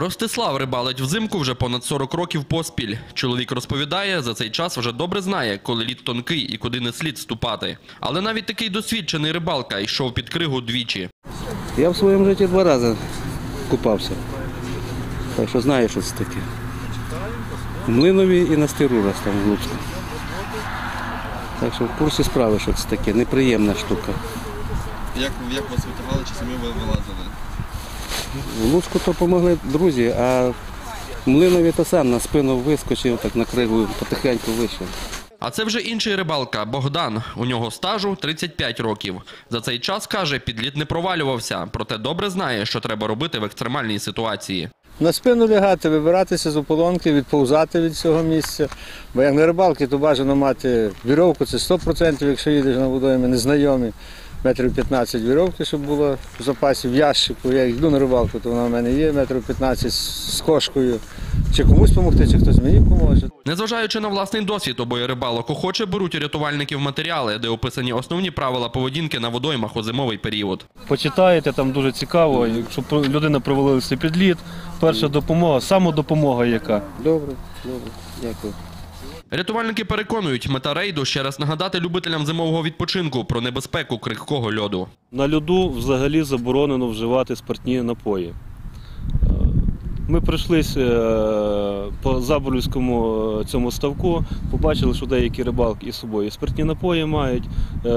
Ростислав рибалить взимку вже понад 40 років поспіль. Чоловік розповідає, за цей час вже добре знає, коли лід тонкий і куди не слід ступати. Але навіть такий досвідчений рибалка йшов під кригу двічі. Я в своєму житті два рази купався. Так що знаю, що це таке. В Млинові і на Стирурас там в Луцьку. Так що в курсі справи, що це таке. Неприємна штука. Як, як вас витягали, чи самі ви вилазили? В Луцьку то допомогли друзі, а Млинові то сам на спину вискочив, так на кригу потихеньку вийшов. А це вже інший рибалка Богдан. У нього стажу 35 років. За цей час каже, підліт не провалювався, проте добре знає, що треба робити в екстремальній ситуації. На спину лягати, вибиратися з ополонки, відповзати від цього місця. Бо як на рибалки, то бажано мати віровку, це 100%, якщо їдеш на водойми незнайомі. Метрів 15 віровки, щоб було в запасі в ящику. Я йду на рибалку, то вона в мене є, метрів 15 з кошкою. Чи комусь допомогти, чи хтось мені поможе. Незважаючи на власний досвід, обоє рибалок охоче беруть у рятувальників матеріали, де описані основні правила поведінки на водоймах у зимовий період. Почитаєте, там дуже цікаво, якщо людина провалився під лід, перша допомога, самодопомога яка. Добре, добре, дякую. Рятувальники переконують, мета рейду ще раз нагадати любителям зимового відпочинку про небезпеку крихкого льоду. На льоду взагалі заборонено вживати спиртні напої. Ми пройшлися е, по Заболівському е, цьому ставку, побачили, що деякі рибалки із собою спиртні напої мають е,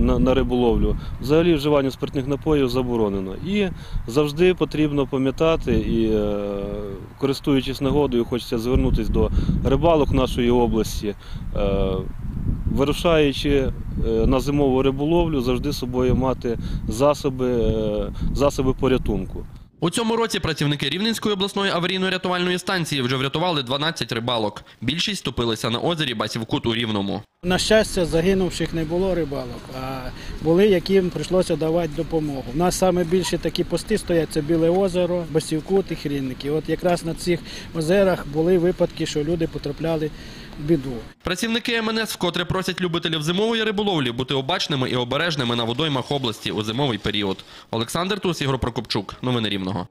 на, на риболовлю. Взагалі вживання спиртних напоїв заборонено. І завжди потрібно пам'ятати і користуючись нагодою, хочеться звернутися до рибалок нашої області. Вирушаючи на зимову риболовлю, завжди з собою мати засоби, засоби порятунку. У цьому році працівники Рівненської обласної аварійно-рятувальної станції вже врятували 12 рибалок. Більшість ступилися на озері Басівкут у Рівному. На щастя, загинувших не було рибалок, а були, яким прийшлося давати допомогу. У нас саме більше такі пости стоять це Біле озеро, Басівкут і Хрінники. От якраз на цих озерах були випадки, що люди потрапляли в біду. Працівники МНС вкотре просять любителів зимової риболовлі бути обачними і обережними на водоймах області у зимовий період. Олександр Тус, Ігор Прокопчук. Новини Рівного.